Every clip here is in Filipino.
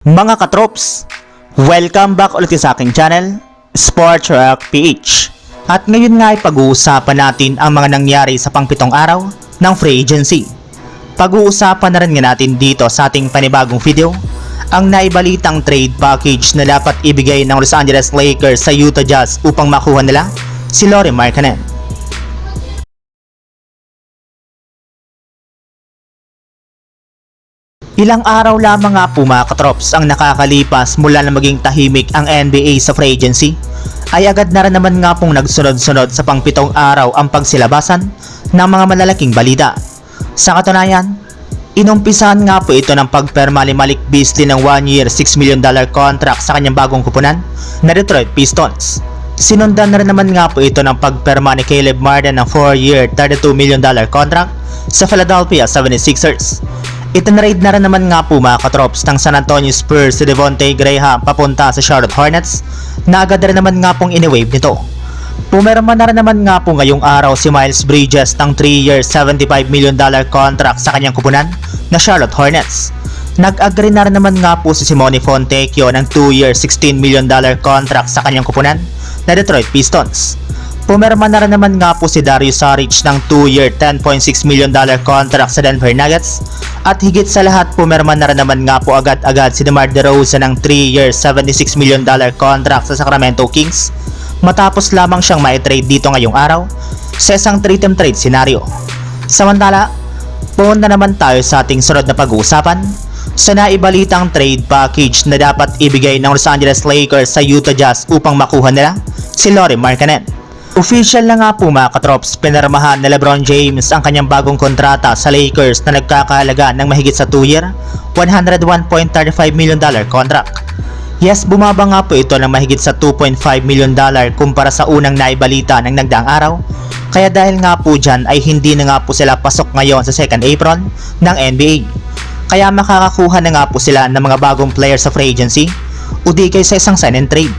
Mga katrops, welcome back ulit sa aking channel, Sports Rock PH. At ngayon nga ay pag-uusapan natin ang mga nangyari sa pangpitong araw ng free agency. Pag-uusapan na rin nga natin dito sa ating panibagong video, ang naibalitang trade package na dapat ibigay ng Los Angeles Lakers sa Utah Jazz upang makuha nila si Lauri Markkanen. Ilang araw lamang nga po mga katrops ang nakakalipas mula na maging tahimik ang NBA sa free agency ay agad na rin naman nga pong nagsunod-sunod sa pangpitong araw ang pagsilabasan ng mga malalaking balita. Sa katunayan, inumpisahan nga po ito ng pagperma ni Malik Beasley ng 1 year 6 million dollar contract sa kanyang bagong kupunan na Detroit Pistons. Sinundan na rin naman nga po ito ng pagperma ni Caleb Martin ng 4 year 32 million dollar contract sa Philadelphia 76ers. Itinrade na rin naman nga po mga katrops ng San Antonio Spurs si Devontae Graham papunta sa Charlotte Hornets na agad rin naman nga pong iniwave nito. Pumerma na rin naman nga po ngayong araw si Miles Bridges ng 3 years 75 million dollar contract sa kanyang kupunan na Charlotte Hornets. Nag-agree na rin naman nga po si Simone Fontecchio ng 2 years 16 million dollar contract sa kanyang kupunan na Detroit Pistons. Pumerma na rin naman nga po si Darius Saric ng 2-year 10.6 million dollar contract sa Denver Nuggets at higit sa lahat pumerma na rin naman nga po agad-agad si DeMar DeRozan ng 3-year 76 million dollar contract sa Sacramento Kings matapos lamang siyang mai-trade dito ngayong araw sa isang 3-team trade scenario. Samantala, pumunta naman tayo sa ating sunod na pag-uusapan sa naibalitang trade package na dapat ibigay ng Los Angeles Lakers sa Utah Jazz upang makuha nila si Lauri Markkanen. Official na nga po mga katrops, pinarmahan na Lebron James ang kanyang bagong kontrata sa Lakers na nagkakahalaga ng mahigit sa 2 year, 101.35 million dollar contract. Yes, bumaba nga po ito ng mahigit sa 2.5 million dollar kumpara sa unang naibalita ng nagdaang araw. Kaya dahil nga po dyan ay hindi na nga po sila pasok ngayon sa second apron ng NBA. Kaya makakakuha na nga po sila ng mga bagong player sa free agency o di kay sa isang sign and trade.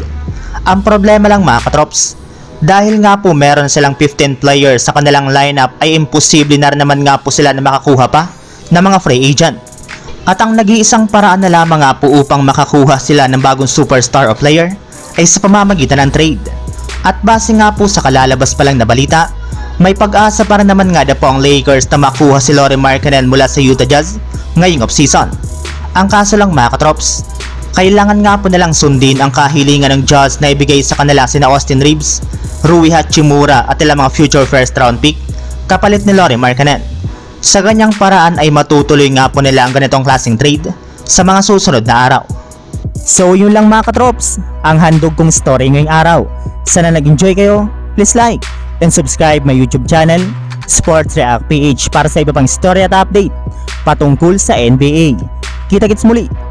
Ang problema lang mga katrops, dahil nga po meron silang 15 players sa kanilang lineup ay imposible na naman nga po sila na makakuha pa ng mga free agent. At ang nag-iisang paraan na lamang nga po upang makakuha sila ng bagong superstar o player ay sa pamamagitan ng trade. At base nga po sa kalalabas pa lang na balita, may pag-asa para naman nga na po ang Lakers na makuha si Lauri Markkanen mula sa Utah Jazz ngayong offseason. Ang kaso lang mga katrops, kailangan nga po nalang sundin ang kahilingan ng Jazz na ibigay sa kanila sina Austin Reeves, Rui Hachimura at ilang mga future first round pick kapalit ni Lauri Markkanen. Sa ganyang paraan ay matutuloy nga po nila ang ganitong klaseng trade sa mga susunod na araw. So yun lang mga katrops, ang handog kong story ngayong araw. Sana nag-enjoy kayo, please like and subscribe my YouTube channel, Sports React PH para sa iba pang story at update patungkol sa NBA. Kita-kits muli